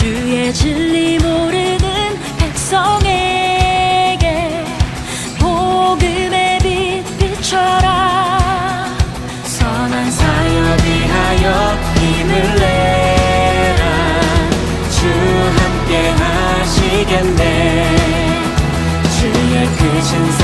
주의 진리 모르는 백성에게 복음의 빛 비춰라. 선한 사역이하여 힘을 내라. 주 함께 하시겠네. 주의 크신 그